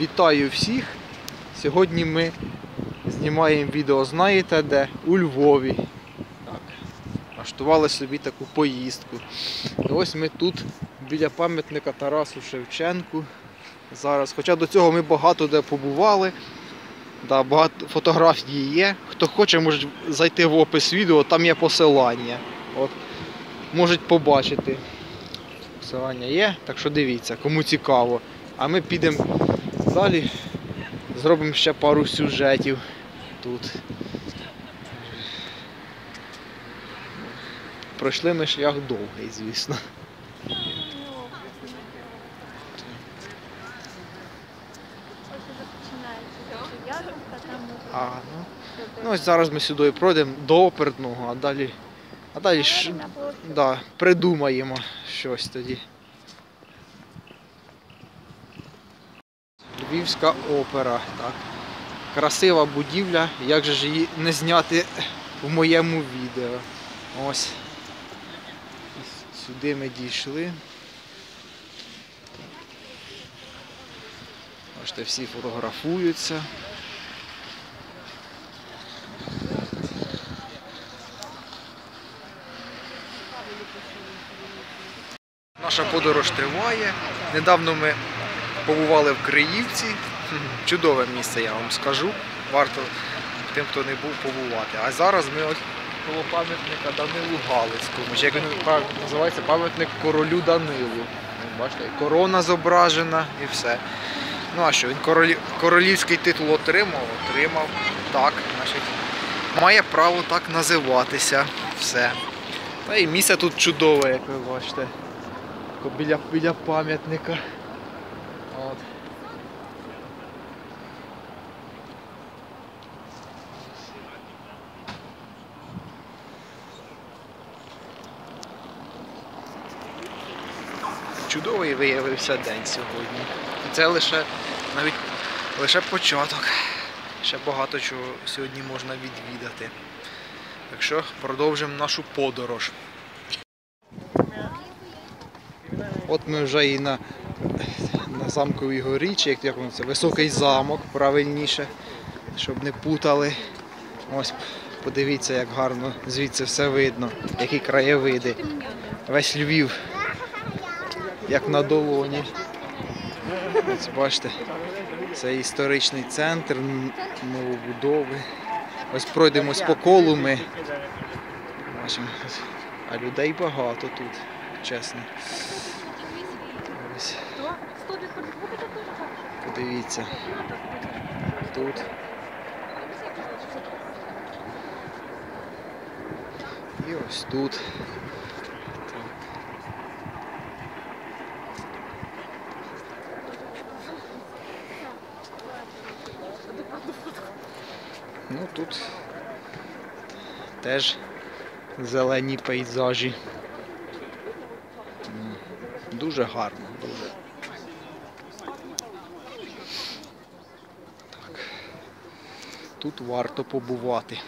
Вітаю всіх! Сьогодні ми знімаємо відео, знаєте де? У Львові. Так. Влаштували собі таку поїздку. І ось ми тут біля пам'ятника Тарасу Шевченку. Зараз. Хоча до цього ми багато де побували. Да, багато фотографій є. Хто хоче, може зайти в опис відео, там є посилання. От, можуть побачити. Посилання є, так що дивіться, кому цікаво. А ми підемо далі, зробимо ще пару сюжетів тут. Пройшли ми шлях довгий, звісно. А, ну, ну ось зараз ми сюди пройдемо до оперного, а далі, а далі ж, да, придумаємо щось тоді. Львівська опера, так. Красива будівля, як же ж її не зняти в моєму відео. Ось. Сюди ми дійшли. Бачите, всі фотографуються. Наша подорож триває. Недавно ми побували в Криївці. Чудове місце, я вам скажу. Варто тим, хто не був, побувати. А зараз ми ось коло пам'ятника Данилу Галицькому. Як він називається пам'ятник королю Данилу. Бачите, корона зображена і все. Ну а що, він королі... королівський титул отримав? Отримав. Так, значить, має право так називатися. Все. Та і місце тут чудове, як ви бачите. Біля, біля пам'ятника. От. Чудовий виявився день сьогодні. Це лише навіть лише початок. Ще багато чого сьогодні можна відвідати. Так що продовжимо нашу подорож. От ми вже і на, на замковій горі, чи як, це, високий замок, правильніше, щоб не путали. Ось подивіться, як гарно звідси все видно, які краєвиди. Весь Львів, як на долоні. Ось бачите, це історичний центр новобудови. Ось пройдемось по колу ми. Бачимо, а людей багато тут, чесно. Подивіться. Тут. І ось тут. Ну тут теж зелені пейзажі. Дуже гарно, дуже. Тут варто побувати.